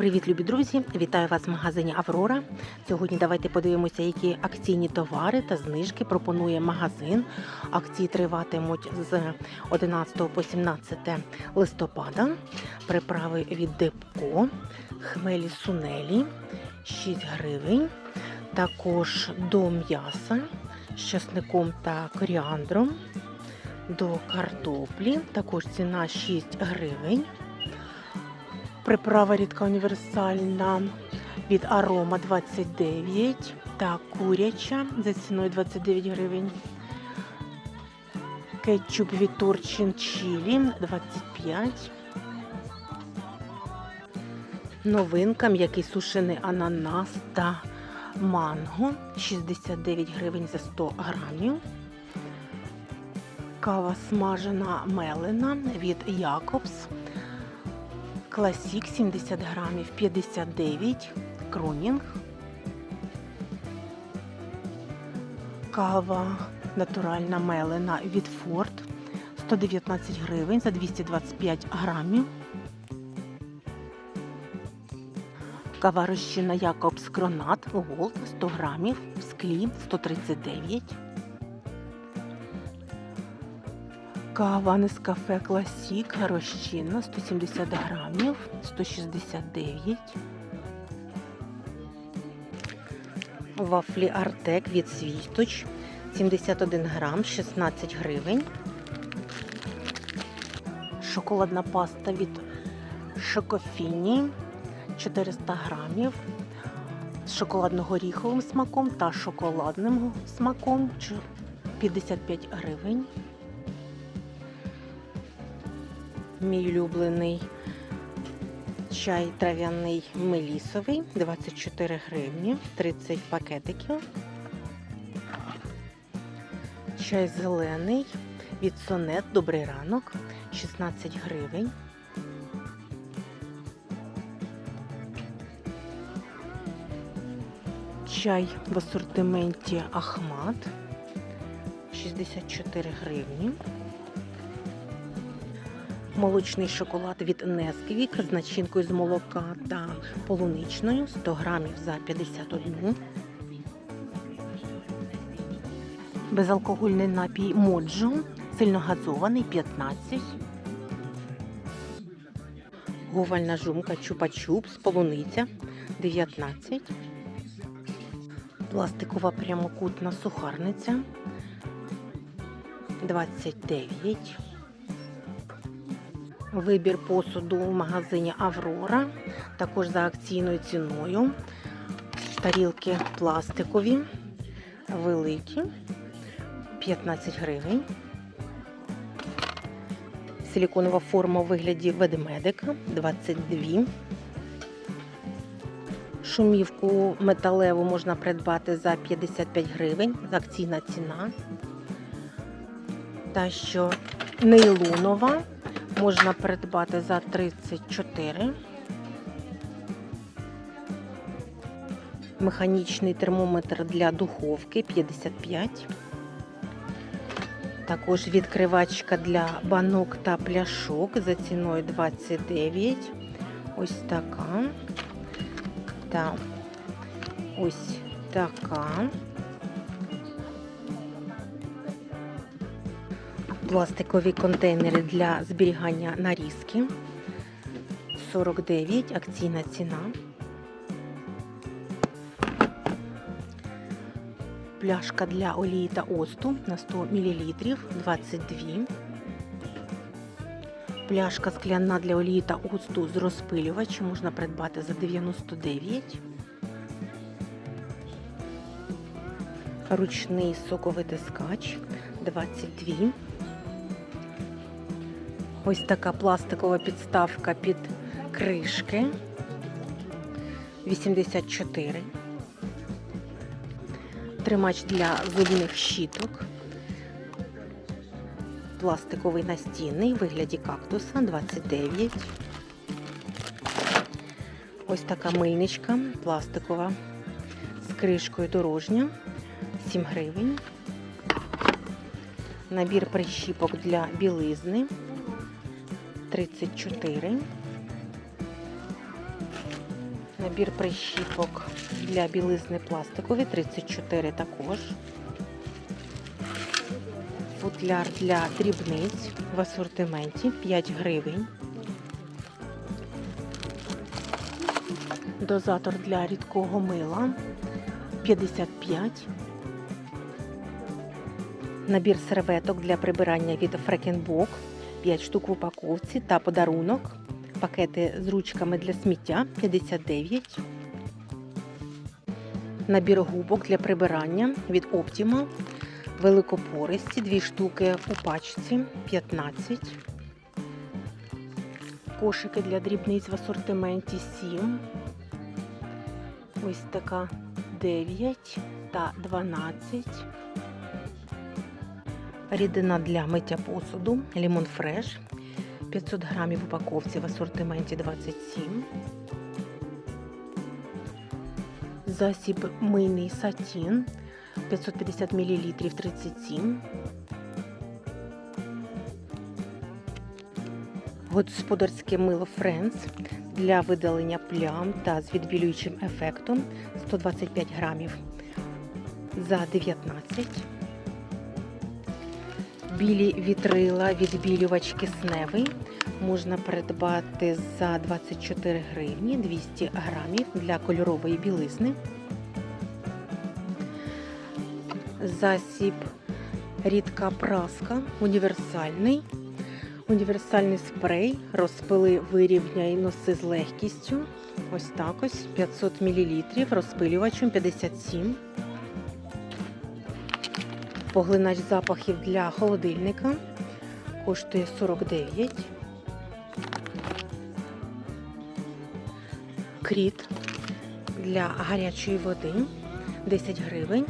Привіт, любі друзі! Вітаю вас в магазині Аврора. Сьогодні давайте подивимося, які акційні товари та знижки пропонує магазин. Акції триватимуть з 11 по 17 листопада. Приправи від Депко, хмелі сунелі 6 гривень. Також до м'яса з часником та коріандром. До картоплі також ціна 6 гривень. Приправа рідка універсальна від Арома 29 та куряча за ціною 29 гривень. Кетчуп від Торчин Чілі 25. Новинка м'який сушений ананас та манго 69 гривень за 100 грамів. Кава смажена мелена від Якобс. Класік 70 грамів 59, Кронінг. Кава натуральна мелена від Форд 119 гривень за 225 грамів. Кава розчина Якобс Кронат Голд 100 грамів в склі 139. Кава Нескафе Класік розчинна 170 грамів 169. Вафлі Артек від Свісточ 71 грам 16 гривень. Шоколадна паста від Шокофіні 400 грамів з шоколадно-горіховим смаком та шоколадним смаком 55 гривень. Мій улюблений чай трав'яний мелісовий 24 гривні, 30 пакетиків. Чай зелений від сонет Добрий ранок 16 гривень. Чай в асортименті Ахмат 64 гривні. Молочний шоколад від Несквік з начинкою з молока та полуничною 100 грамів за 51. Безалкогольний напій Моджо, сильногазований 15. Говальна жумка Чупа-Чупс, полуниця 19. Пластикова прямокутна сухарниця 29. Вибір посуду в магазині Аврора, також за акційною ціною. Тарілки пластикові, великі, 15 гривень. Силіконова форма у вигляді ведмедика 22. Шумівку металеву можна придбати за 55 гривень, акційна ціна. Та що нейлонова можна придбати за 34. Механічний термометр для духовки 55. Також відкривачка для банок та пляшок за ціною 29. Ось така. Та ось така. Пластикові контейнери для зберігання нарізки. 49 акційна ціна. Пляшка для олії та осту на 100 мл 22. Пляшка скляна для олії та оцту з розпилювачем можна придбати за 99. Ручний соковитискач 22. Ось така пластикова підставка під кришки 84. Тримач для зубних щіток. Пластиковий настінний в вигляді кактуса 29. Ось така мильничка пластикова з кришкою дорожня 7 гривень. Набір прищіпок для білизни 34. Набір прищіпок для білизни пластикові 34 також. Футляр для дрібниць в асортименті 5 гривень. Дозатор для рідкого мила 55. Набір серветок для прибирання від Фрекенбок 5 штук в упаковці та подарунок. Пакети з ручками для сміття 59. Набір губок для прибирання від Optima. Великопористі 2 штуки у пачці 15. Кошики для дрібниць в асортименті 7. Ось така 9 та 12. Рідина для миття посуду Lemon Fresh 500 грамів упаковці в асортименті 27. Засіб мийний сатін 550 мл 37. Господарське мило Friends для видалення плям та з відбілюючим ефектом 125 грамів за 19. Білі вітрила відбілювач кисневий можна придбати за 24 гривні 200 грамів для кольорової білизни. Засіб рідка праска універсальний. Універсальний спрей розпили вирівняй носи з легкістю. Ось так ось 500 мл розпилювачем 57. Поглинач запахів для холодильника коштує 49. Кріт для гарячої води 10 гривень.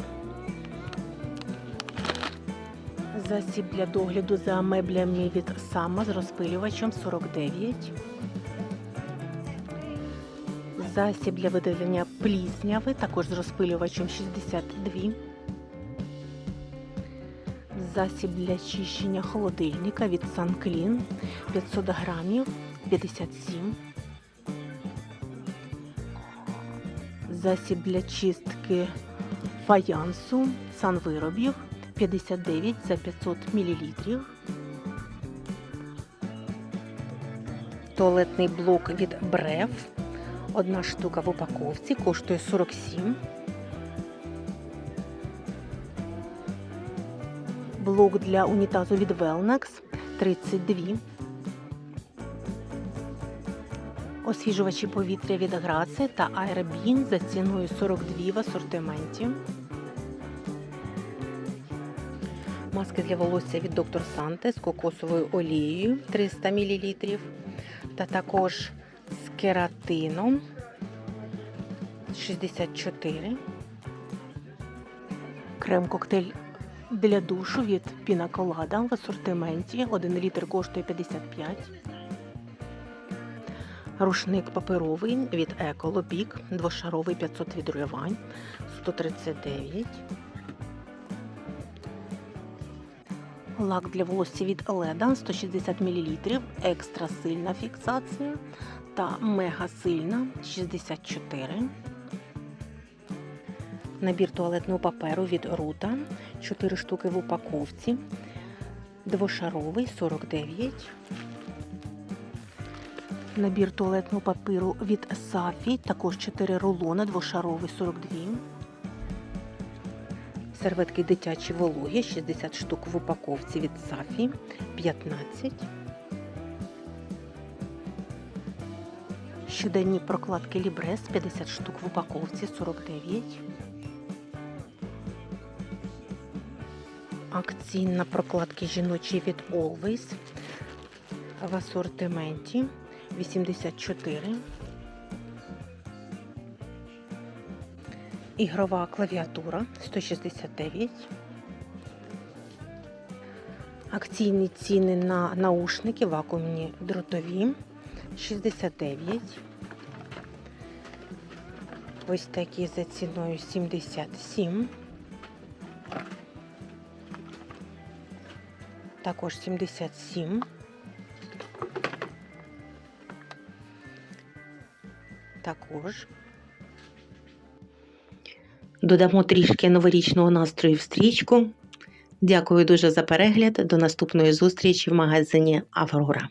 Засіб для догляду за меблями від Сама з розпилювачем 49. Засіб для видалення плісняви також з розпилювачем 62. Засіб для чищення холодильника від Sunclean 500 грамів 57. Засіб для чистки фаянсу санвиробів 59 за 500 мл. Туалетний блок від Брев. Одна штука в упаковці коштує 47. Блок для унітазу від Velnax 32. Освіжувачі повітря від Граце та Aerobin за ціною 42 в асортименті. Маски для волосся від Dr. Sante з кокосовою олією 300 мл. Та також з кератином 64. Крем-коктейль для душу від Пінаколада в асортименті. 1 літр коштує 55. Рушник паперовий від Еколобік, двошаровий 500 відрювань 139. Лак для волосся від Леда 160 мл, екстра сильна фіксація та мега сильна 64. Набір туалетного паперу від Рута 4 штуки в упаковці. Двошаровий 49. Набір туалетного паперу від Сафі, також 4 рулони, двошаровий 42. Серветки дитячі вологі, 60 штук в упаковці від Сафі, 15. Щоденні прокладки Лібрес, 50 штук в упаковці, 49. Акційна прокладки жіночі від Always в асортименті 84. Ігрова клавіатура 169. Акційні ціни на наушники вакуумні дротові 69. Ось такі за ціною 77. Також 77. також. Додамо трішки новорічного настрою в стрічку. Дякую дуже за перегляд. До наступної зустрічі в магазині Аврора.